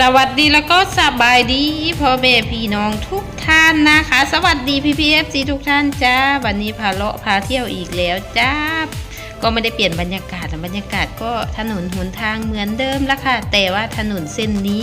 สวัสดีแล้วก็สบายดีพ่อแม่พี่น้องทุกท่านนะคะ สวัสดีพี่พีเอฟซีทุกท่านจ้าวันนี้พาเลาะพาเที่ยวอีกแล้วจ้าก็ไม่ได้เปลี่ยนบรรยากาศบรรยากาศก็ถนนหนทางเหมือนเดิมละค่ะ แต่ว่าถนนเส้นนี้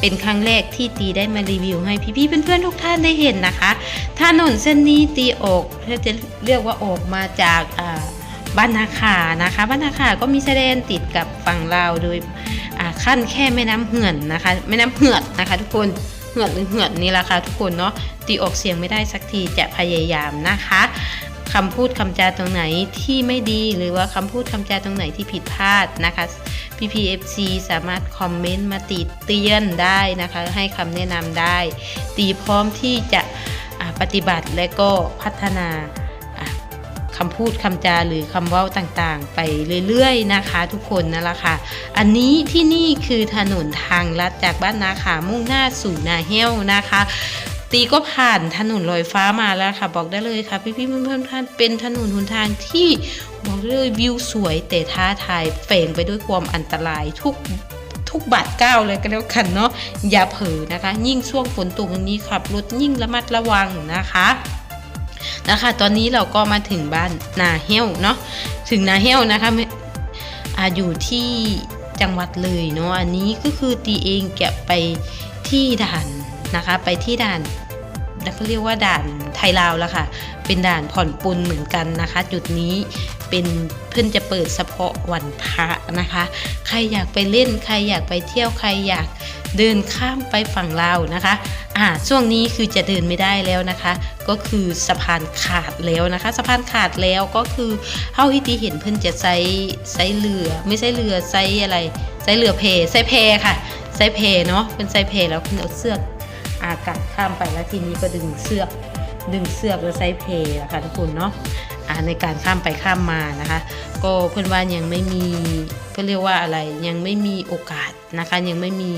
เป็นครั้งแรกที่ตีได้มารีวิวให้พี่ๆเพื่อนๆทุกท่านได้เห็นนะคะ ถนนเส้นนี้ตีออกถ้าจะเรียกว่าออกมาจากบ้านนาขานะคะบ้านนาขาก็มีชายแดนติดกับฝั่งลาวโดย ขั้นแค่แม่น้ำเหือนนะคะ แม่น้ำเหือดนะคะ ทุกคนเหือดหรือเหือดนี่แหละค่ะทุกคนเนาะตีออกเสียงไม่ได้สักทีจะพยายามนะคะคำพูดคำจาตรงไหนที่ไม่ดีหรือว่าคำพูดคำจาตรงไหนที่ผิดพลาดนะคะ PPFC สามารถคอมเมนต์มาติเตียนได้นะคะ ให้คำแนะนำได้ ตีพร้อมที่จะปฏิบัติและก็พัฒนา คำพูดคำจาหรือคำว้าต่างๆ ไปเรื่อยๆนะคะทุกคนนั่นแหละค่ะ อันนี้ที่นี่คือถนนทางลัดจากบ้านนาขามุ่งหน้าสู่นาเฮลนะคะตีก็ผ่านถนนลอยฟ้ามาแล้วค่ะ บอกได้เลยค่ะ พี่ๆเพื่อนๆท่านเป็นถนนหนทางที่บอกเลยวิวสวยแต่ท้าทายแฝงไปด้วยความอันตรายทุกทุกบาทก้าวเลยก็แล้วกันเนาะอย่าเผลอนะคะ ยิ่งช่วงฝนตกอย่างนี้ขับรถยิ่งระมัดระวังนะคะ นะคะตอนนี้เราก็มาถึงบ้านนาเฮลเนาะถึงนาเฮลนะคะอาอยู่ที่จังหวัดเลยเนาะอันนี้ก็คือตีเองแกะไปที่ด่านนะคะ ไปที่ด่านเขาเรียกว่าด่านไทยลาวแล้วค่ะ เป็นด่านผ่อนปลนเหมือนกันนะคะ จุดนี้เป็นเพื่อนจะเปิดเฉพาะวันพระนะคะ ใครอยากไปเล่นใครอยากไปเที่ยวใครอยาก เดินข้ามไปฝั่งลาวนะคะอ่าช่วงนี้คือจะเดินไม่ได้แล้วนะคะ ก็คือสะพานขาดแล้วนะคะ สะพานขาดแล้วก็คือเท่าที่ตีเห็นเพื่อนจะใช้ใช้เรือ ไม่ใช่เรือใช้อะไรใช้เรือเพใช้เพค่ะใช้เพเนาะเป็นใช้เพแล้วเพื่นเอาเสือกอากาศข้ามไปแล้วทีนี้ก็ดึงเสือกดึงเสือกแล้วใช้เพอะคะทุกคนเนาะอ่าในการข้ามไปข้ามมานะคะ ก็เพื่อนว่ายังไม่มีก็เรียกว่าอะไรยังไม่มีโอกาสนะคะ ยังไม่มี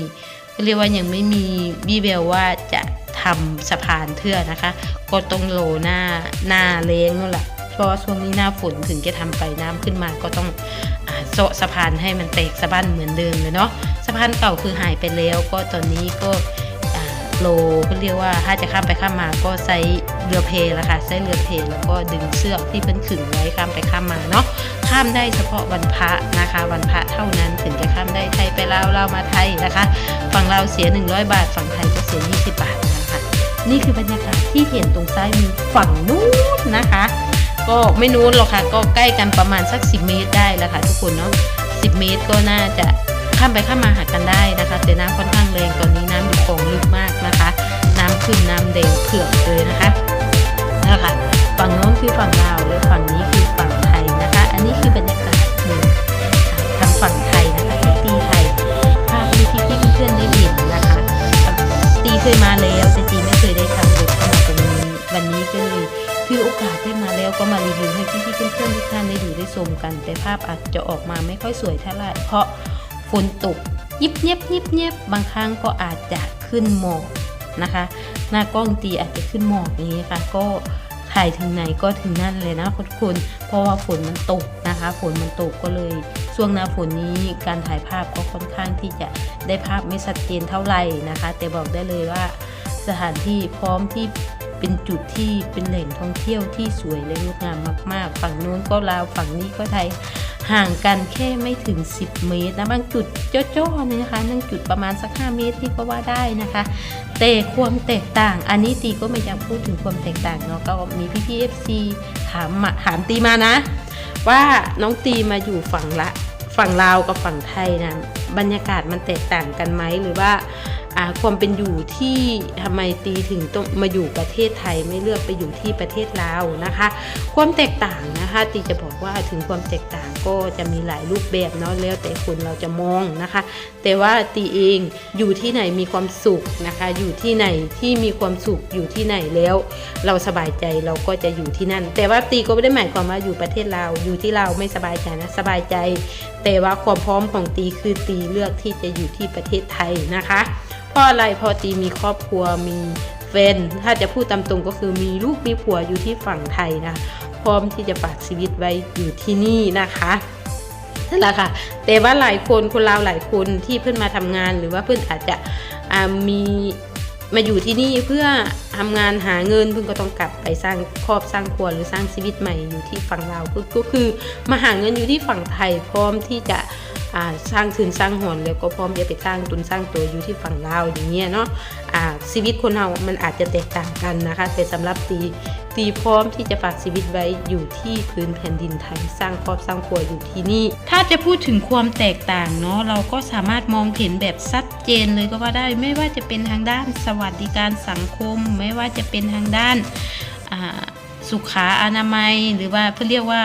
เรียกว่ายังไม่มีบีเบลว่าจะทำสะพานเทื่อนะคะ ก็ต้องโลหน้าหน้าเล้งนั่นแหละเพราะว่าช่วงนี้หน้าฝนถึงจะทำไปน้ำขึ้นมาก็ต้องโซะสะพานให้มันแตกสะบั้นเหมือนเดิมเลยเนาะสะพานเก่าคือหายไปแล้วก็ตอนนี้ก็โลก็เรียกว่าถ้าจะข้ามไปข้ามมาก็ใช้เรือเพละค่ะใช้เรือเพแล้วก็ดึงเสือกที่เพิ่นขึงไว้ข้ามไปข้ามมาเนาะ ข้ามได้เฉพาะวันพระนะคะ วันพระเท่านั้นถึงจะข้ามได้ไทยไปลาวลาวมาไทยนะคะ ฝั่งลาวเสีย 100 บาท ฝั่งไทยก็เสีย 20 บาทนะคะนี่คือบรรยากาศที่เห็นตรงซ้ายมือฝั่งนู้นนะคะ ก็ไม่นู้นหรอกค่ะก็ใกล้กันประมาณสัก 10 เมตรได้แล้วค่ะทุกคนเนาะ10 เมตรก็น่าจะข้ามไปข้ามมาหากันได้นะคะ แต่น้ำค่อนข้างแรงตอนนี้น้ำอยู่คลองลึกมากนะคะ น้ำขึ้นน้ำแดงเผือกเลยนะคะนะคะฝั่งโน้นคือฝั่งลาว แล้วก็มารีวิวให้พี่ๆเพื่อนๆทุกท่านได้ดูได้ชมกัน แต่ภาพอาจจะออกมาไม่ค่อยสวยเท่าไหร่เพราะฝนตกยิบเย็บยิบเย็บบางครั้งก็อาจจะขึ้นหมอกนะคะ หน้ากล้องตีอาจจะขึ้นหมอกอย่างนี้ค่ะ ก็ถ่ายถึงไหนก็ถึงนั่นเลยนะทุกคนเพราะว่าฝนมันตกนะคะ ฝนมันตกก็เลยช่วงหน้าฝนนี้การถ่ายภาพก็ค่อนข้างที่จะได้ภาพไม่ชัดเจนเท่าไหร่นะคะ แต่บอกได้เลยว่าสถานที่พร้อมที่ เป็นจุดที่เป็นแหล่งท่องเที่ยวที่สวยและงดงามมาก ๆ ฝั่งนู้นก็ลาวฝั่งนี้ก็ไทยห่างกันแค่ไม่ถึง 10 เมตรนะบางจุดจ้อๆเนี่ยนะคะนั่งจุดประมาณสัก 5 เมตรที่ก็ว่าได้นะคะ แต่ความแตกต่าง อันนี้ตีก็ไม่อยากพูดถึงความแตกต่างเนาะก็มีพี่พีเอฟซีถามมาถามตีมานะ ว่าน้องตีมาอยู่ฝั่งละฝั่งลาวกับฝั่งไทยนะบรรยากาศมันแตกต่างกันไหมหรือว่าอ่า ความเป็นอยู่ที่ทำไมตีถึงต้องมาอยู่ประเทศไทยไม่เลือกไปอยู่ที่ประเทศลาวนะคะ ความแตกต่างนะคะ ตีจะบอกว่าถึงความแตกต่างก็จะมีหลายรูปแบบเนาะแล้วแต่คนเราจะมองนะคะ แต่ว่าตีเองอยู่ที่ไหนมีความสุขนะคะ อยู่ที่ไหนที่มีความสุขอยู่ที่ไหนแล้ว เราสบายใจเราก็จะอยู่ที่นั่น แต่ว่าตีก็ไม่ได้หมายความว่าอยู่ประเทศลาวอยู่ที่ลาวไม่สบายใจนะสบายใจ แต่ว่าความพร้อมของตีคือตีเลือกที่จะอยู่ที่ประเทศไทยนะคะ เพราะอะไรพอตีมีครอบครัวมีแฟนถ้าจะพูดตามตรงก็คือมีลูกมีผัวอยู่ที่ฝั่งไทยนะพร้อมที่จะฝากชีวิตไว้อยู่ที่นี่นะคะนั่นแหละค่ะ แต่ว่าหลายคนคนลาวหลายคนที่เพื่อนมาทำงาน หรือว่าเพื่อนอาจจะมีมาอยู่ที่นี่เพื่อทำงานหาเงินเพื่อนก็ต้องกลับไปสร้างครอบสร้างครัวหรือสร้างชีวิตใหม่อยู่ที่ฝั่งลาวก็คือมาหาเงินอยู่ที่ฝั่งไทยพร้อมที่จะ อ่าสร้างทุนสร้างหอนแล้วก็พร้อมจะไปสร้างตุนสร้างตัวอยู่ที่ฝั่งลาวอย่างเงี้ยเนาะอ่าชีวิตคนเรามันอาจจะแตกต่างกันนะคะแต่สำหรับตีตีพร้อมที่จะฝากชีวิตไว้อยู่ที่พื้นแผ่นดินไทยสร้างครอบสร้างครัวอยู่ที่นี่ ถ้าจะพูดถึงความแตกต่างเนาะเราก็สามารถมองเห็นแบบชัดเจนเลยก็ว่าได้ไม่ว่าจะเป็นทางด้านสวัสดิการสังคม ไม่ว่าจะเป็นทางด้านอ่า สุขาอนามัยหรือว่าเพื่อเรียกว่า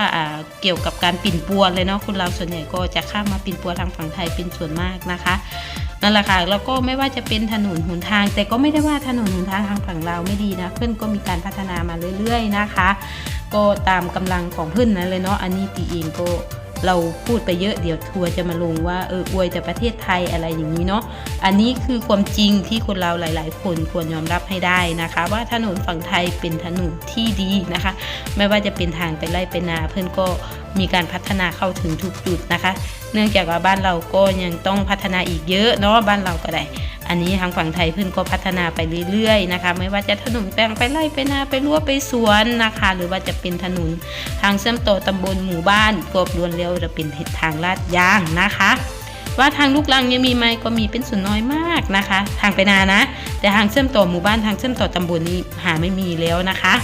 เกี่ยวกับการปิ่นปัวเลยเนาะคนเราส่วนใหญ่ก็จะข้ามมาปิ่นปัวทางฝั่งไทยเป็นส่วนมากนะคะนั่นแหละค่ะแล้วก็ไม่ว่าจะเป็นถนนหนทาง แต่ก็ไม่ได้ว่าถนนหนทางทางฝั่งเราไม่ดีนะเพื่อนก็มีการพัฒนามาเรื่อย ๆนะคะ ก็ตามกำลังของเพื่อนนั้นเลยเนาะอันนี้ตีเองก็ เราพูดไปเยอะเดี๋ยวทัวร์จะมาลงว่าเอออวยแต่ประเทศไทยอะไรอย่างนี้เนาะอันนี้คือความจริงที่คนเราหลาย ๆ คนควรยอมรับให้ได้นะคะ ว่าถนนฝั่งไทยเป็นถนนที่ดีนะคะ ไม่ว่าจะเป็นทางไปไล่ไปนาเพื่อนก็ มีการพัฒนาเข้าถึงทุกจุดนะคะ เนื่องจากว่าบ้านเราก็ยังต้องพัฒนาอีกเยอะเนาะบ้านเราก็ได้ อันนี้ทางฝั่งไทยเพื่อนก็พัฒนาไปเรื่อยๆนะคะ ไม่ว่าจะถนนแปลงไปไล่ไปนาไปรั้วไปสวนนะคะ หรือว่าจะเป็นถนนทางเชื่อมต่อตำบลหมู่บ้านก็ล้วนแล้วจะเป็นทางลาดยางนะคะว่าทางลูกลังยังมีไหมก็มีเป็นส่วนน้อยมากนะคะ ทางไปนานะ แต่ทางเชื่อมต่อหมู่บ้านทางเชื่อมต่อตำบลนี้หาไม่มีแล้วนะคะ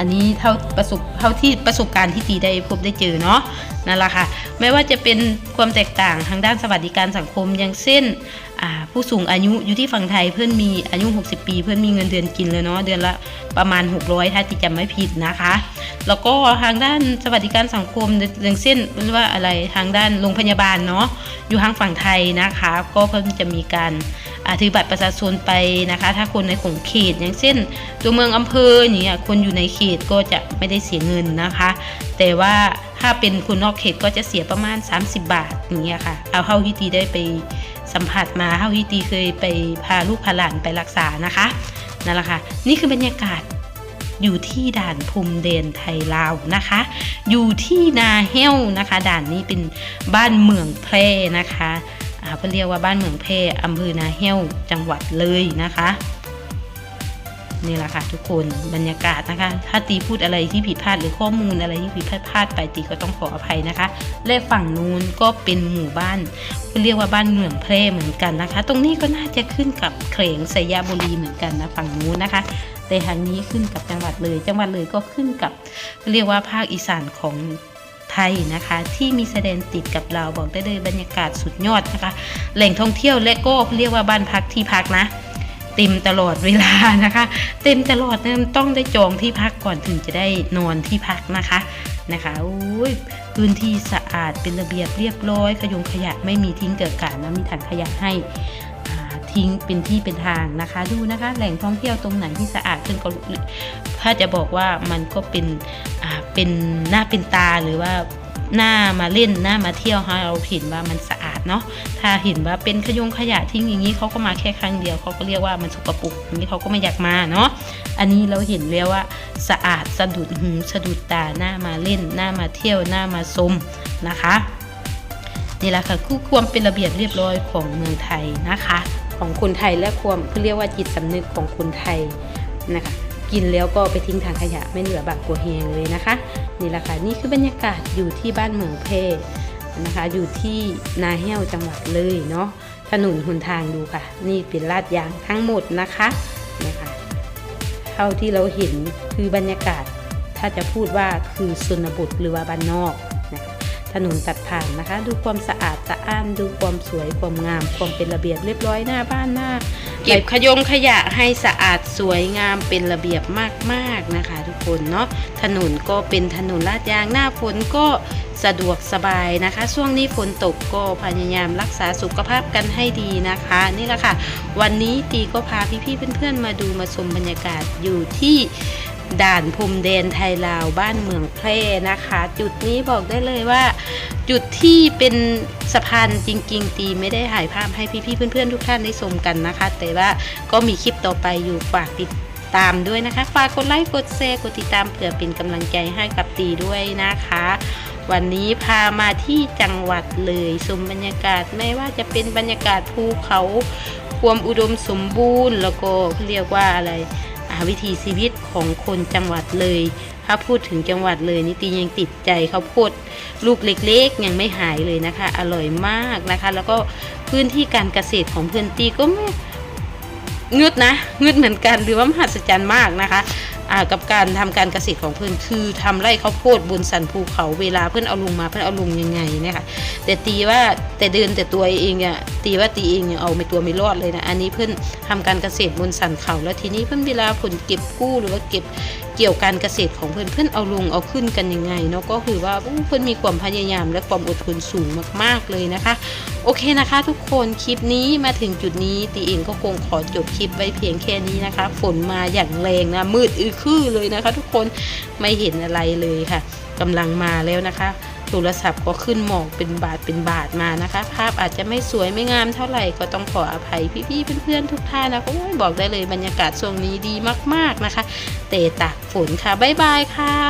อันนี้เท่าประสบเท่าที่ประสบการณ์ที่ตีได้พบได้เจอเนาะนั่นแหละค่ะไม่ว่าจะเป็นความแตกต่างทางด้านสวัสดิการสังคมอย่างเช่นผู้สูงอายุอยู่ที่ฝั่งไทยเพื่อนมีอายุ 60 ปี เพื่อนมีเงินเดือนกินเลยเนาะเดือนละประมาณ 600 ถ้าจีจำไม่ผิดนะคะ แล้วก็ทางด้านสวัสดิการสังคมอย่างเช่นว่าอะไรทางด้านโรงพยาบาลเนาะอยู่ทางฝั่งไทยนะคะ ก็เพิ่งจะมีการ ถือบัตรประชาชนไปนะคะ ถ้าคนในของเขต อย่างเช่น ตัวเมืองอำเภออย่างเงี้ยคนอยู่ในเขตก็จะไม่ได้เสียเงินนะคะ แต่ว่าถ้าเป็นคนนอกเขตก็จะเสียประมาณ 30 บาทอย่างเงี้ยค่ะ เอาเท่าที่ตีได้ไปสัมผัสมาเท่าที่ตีเคยไปพาลูกพาหลานไปรักษานะคะนั่นแหละค่ะ นี่คือบรรยากาศอยู่ที่ด่านพรมแดนไทยลาวนะคะ อยู่ที่นาแห้วนะคะ ด่านนี้เป็นบ้านเมืองแพร่นะคะ เพื่อเรียกว่าบ้านเมืองแพร่อำเภอนาแห้วจังหวัดเลยนะคะนี่แหละค่ะทุกคนบรรยากาศนะคะ ถ้าตีพูดอะไรที่ผิดพลาดหรือข้อมูลอะไรที่ผิดพลาดพลาดไปตีก็ต้องขออภัยนะคะ และฝั่งนู้นก็เป็นหมู่บ้านเรียกว่าบ้านเมืองแพร่เหมือนกันนะคะ ตรงนี้ก็น่าจะขึ้นกับเขลงสยบุรีเหมือนกันนะฝั่งนู้นนะคะ แต่ทางนี้ขึ้นกับจังหวัดเลย จังหวัดเลยก็ขึ้นกับ เรียกว่าภาคอีสานของ ไทยนะคะ ที่มีแสดงติดกับเราบอกได้เลยบรรยากาศสุดยอดนะคะ แหล่งท่องเที่ยวและก็เรียกว่าบ้านพักที่พักนะเต็มตลอดเวลานะคะ เต็มตลอดนะต้องได้จองที่พักก่อนถึงจะได้นอนที่พักนะคะนะคะอุ้ยพื้นที่สะอาดเป็นระเบียบเรียบร้อยขยงขยะไม่มีทิ้งเกิดการนะมีถังขยะให้ทิ้งเป็นที่เป็นทางนะคะ ดูนะคะ แหล่งท่องเที่ยวตรงไหนที่สะอาดขึ้นก็ถ้าจะบอกว่ามันก็เป็น เป็นหน้าเป็นตาหรือว่าหน้ามาเล่นหน้ามาเที่ยวให้เราเห็นว่ามันสะอาดเนาะถ้าเห็นว่าเป็นขยงขยะทิ้งอย่างนี้เขาก็มาแค่ครั้งเดียวเขาก็เรียกว่ามันสกปรกอย่างนี้เขาก็ไม่อยากมาเนาะอันนี้เราเห็นแล้วว่าสะอาดสะดุดหูสะดุดตาหน้ามาเล่น หน้ามาเที่ยวหน้ามาชมนะคะนี่แหละค่ะคือความเป็นระเบียบเรียบร้อยของเมืองไทยนะคะ ของคนไทยและความเขาเรียกว่าจิตสำนึกของคนไทยนะคะ กินแล้วก็ไปทิ้งถังขยะไม่เหลือบากกลัวแหงเลยนะคะ นี่แหละค่ะนี่คือบรรยากาศอยู่ที่บ้านเมืองเพนะคะ อยู่ที่นาแห้วจังหวัดเลยเนาะถนนหนทางดูค่ะ นี่เป็นลาดยางทั้งหมดนะคะนะคะเท่าที่เราเห็นคือบรรยากาศถ้าจะพูดว่าคือชนบทหรือว่าบ้านนอกนะถนนตัดผ่านนะคะ ดูความสะอาดสะอ้านดูความสวยความงาม ความเป็นระเบียบเรียบร้อยหน้าบ้านหน้า เก็บขยงขยะให้สะอาดสวยงามเป็นระเบียบมากๆนะคะ ทุกคนเนาะถนนก็เป็นถนนลาดยางหน้าฝนก็สะดวกสบายนะคะ ช่วงนี้ฝนตกก็พยายามรักษาสุขภาพกันให้ดีนะคะ นี่แหละค่ะ วันนี้ตีก็พาพี่ๆเพื่อนๆมาดูมาชมบรรยากาศอยู่ที่ ด่านพรมแดนไทยลาวบ้านเมืองแพร่นะคะ จุดนี้บอกได้เลยว่า จุดที่เป็นสะพานจริง ๆ ตีไม่ได้ถ่ายภาพให้พี่ๆเพื่อนๆทุกท่านได้ชมกันนะคะ แต่ว่าก็มีคลิปต่อไปอยู่ฝากติดตามด้วยนะคะฝากกดไลค์กดแชร์กดติดตามเผื่อเป็นกำลังใจให้กับตีด้วยนะคะ วันนี้พามาที่จังหวัดเลยชมบรรยากาศไม่ว่าจะเป็นบรรยากาศภูเขา ความอุดมสมบูรณ์แล้วก็เรียกว่าอะไร วิถีชีวิตของคนจังหวัดเลย ถ้าพูดถึงจังหวัดเลยนี่ตียังติดใจข้าวโพดลูกเล็กๆ ยังไม่หายเลยนะคะ อร่อยมากนะคะ แล้วก็พื้นที่การเกษตรของเพื่อนตีก็ไม่งึดนะงึดเหมือนกันหรือว่ามหัศจรรย์มากนะคะกับการทำการเกษตรของเพื่อนคือทำไร่ข้าวโพดบนสันภูเขาเวลาเพื่อนเอาลงมาเพื่อนเอาลงยังไงนะคะแต่ตีว่าแต่เดินแต่ตัวเองอะ ตีว่าตีเองยังเอาไม่ตัวไม่รอดเลยนะอันนี้เพื่อนทำการเกษตรบนสันเขา แล้วทีนี้เพื่อนเวลาผลเก็บกู้หรือว่าเก็บเกี่ยวการเกษตรของเพื่อนเพื่อนเอาลงเอาขึ้นกันยังไงเนาะก็คือว่าเพื่อนมีความพยายามและความอดทนสูงมากๆเลยนะคะ โอเคนะคะ ทุกคนคลิปนี้มาถึงจุดนี้ตีเองก็คงขอจบคลิปไว้เพียงแค่นี้นะคะ ฝนมาอย่างแรงนะมืดอือคือเลยนะคะ ทุกคนไม่เห็นอะไรเลยค่ะกำลังมาแล้วนะคะ โทรศัพท์ก็ขึ้นหมอกเป็นบาทเป็นบาทมานะคะ ภาพอาจจะไม่สวยไม่งามเท่าไหร่ก็ต้องขออภัยพี่ๆเพื่อนๆทุกท่านนะโอ้ยบอกได้เลยบรรยากาศช่วงนี้ดีมากๆนะคะ เตะตากฝนค่ะบ๊ายบายค่ะ